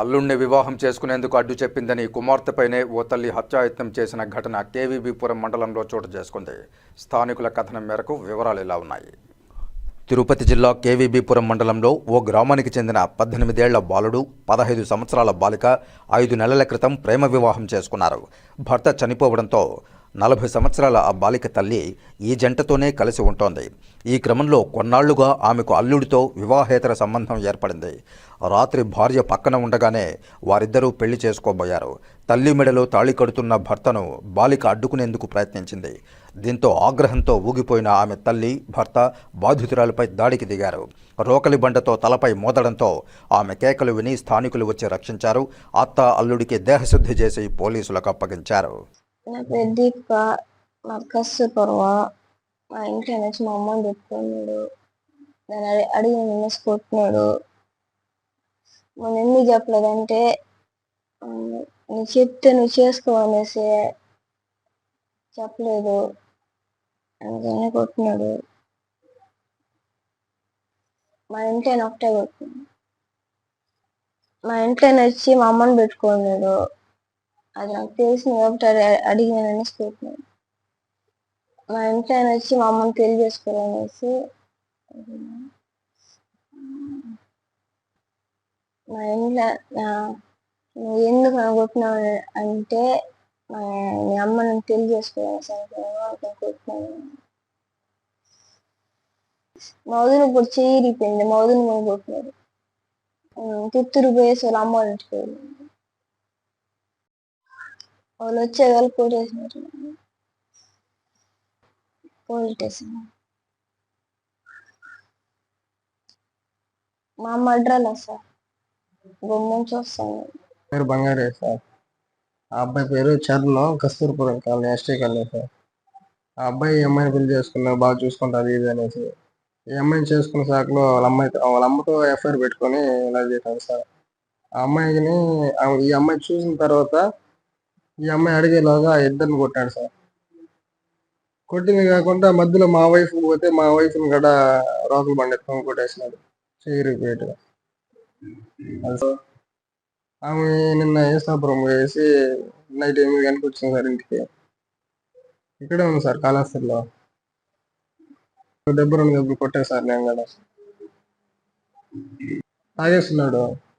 అల్లుణ్ణి వివాహం చేసుకునేందుకు అడ్డు చెప్పిందని కుమార్తెపైనే ఓ తల్లి హత్యాయత్నం చేసిన ఘటన కేవీబీపురం మండలంలో చోటు చేసుకుంది. స్థానికుల కథనం మేరకు వివరాలు ఇలా ఉన్నాయి. తిరుపతి జిల్లా కేవీబీపురం మండలంలో ఓ గ్రామానికి చెందిన పద్దెనిమిదేళ్ళ బాలుడు పదహైదు సంవత్సరాల బాలిక ఐదు నెలల క్రితం ప్రేమ వివాహం చేసుకున్నారు. భర్త చనిపోవడంతో నలభై సంవత్సరాల ఆ బాలిక తల్లి ఈ జంటతోనే కలిసి ఉంటోంది. ఈ క్రమంలో కొన్నాళ్ళుగా ఆమెకు అల్లుడితో వివాహేతర సంబంధం ఏర్పడింది. రాత్రి భార్య పక్కన ఉండగానే వారిద్దరూ పెళ్ళి చేసుకోబోయారు. తల్లి మెడలో తాళి కడుతున్న భర్తను బాలిక అడ్డుకునేందుకు ప్రయత్నించింది. దీంతో ఆగ్రహంతో ఊగిపోయిన ఆమె తల్లి భర్త బాధితురాలపై దాడికి దిగారు. రోకలి బండతో తలపై మోదడంతో ఆమె కేకలు విని స్థానికులు వచ్చి రక్షించారు. అత్త అల్లుడికి దేహశుద్ధి చేసి పోలీసులకు అప్పగించారు. నా పేరు దీపిక మర్కస్ పర్వ మా ఇంట్లో నుంచి మా అమ్మని పెట్టుకున్నాడు నేను అడి అడిగి నిన్నేసి కొట్టినాడు మన ఎందుకు చెప్పలేదంటే నువ్వు చెప్తే నువ్వు చేసుకో అనేసి చెప్పలేదు అందుకనే కొట్టినాడు మా ఇంట్లో ఒకటే కొట్టినాడు మా ఇంట్లో వచ్చి మా అమ్మని పెట్టుకున్నాడు అది నాకు తెలిసింది కాబట్టి అడి- అడిగానని కొట్టినాడు మా ఇంట్లో ఆయన వచ్చి మా అమ్మని పెళ్ళి చేసుకోవాలనేసి మా ఇంట్లో నువ్వు ఎందుకు అనుకుంటున్నావు అంటే మీ అమ్మ నన్ను పెళ్ళి చేసుకోవాలనేసి అనుకున్నాను అనుకుని కొట్టినాను. మా వదిన ఇప్పుడు చెయ్యి ఇరిగిపోయింది మా తిత్తూరు పోయేసి వాళ్ళ అమ్మ వాళ్ళ ఇంటికి వెళ్ళింది. వాళ్ళు వచ్చే వాళ్ళు కొట్టేసినారు పోలీస్ మా అమ్మ అడ్రాలా సార్ గుమ్మం చూస్తాను పేరు బంగారే సార్. ఆ అబ్బాయి పేరు Charan Kasturpuram colony ST colony sir. ఆ అబ్బాయి ఈ అమ్మాయిని పెళ్ళి చేసుకున్నారు బాగా చూసుకుంటారు ఇది అనేసి. ఈ అమ్మాయిని చేసుకున్న సాకులో వాళ్ళ అమ్మాయి వాళ్ళ అమ్మతో ఎఫ్ఐఆర్ పెట్టుకొని ఇలా చేశారు సార్. ఆ అమ్మాయిని ఈ అమ్మాయి చూసిన తర్వాత ఈ అమ్మాయి అడిగేలాగా ఇద్దరిని కొట్టాడు సార్. కొట్టింది కాకుండా మధ్యలో మా వైఫ్ పోతే మా వైఫ్ని కూడా రోకలు బండి ఎత్తుకొని కొట్టేసినాడు చేయరిపోయేట్టుగా ఆమె నిన్న ఏసాపురం వేసి నైట్ ఎనిమిది గంటలకు వచ్చింది సార్ ఇంటికి. ఇక్కడే ఉంది సార్ కాళహస్తిలో. దెబ్బ రెండు దెబ్బలు కొట్టే సార్ నేను కూడా. తాగేస్తున్నాడు.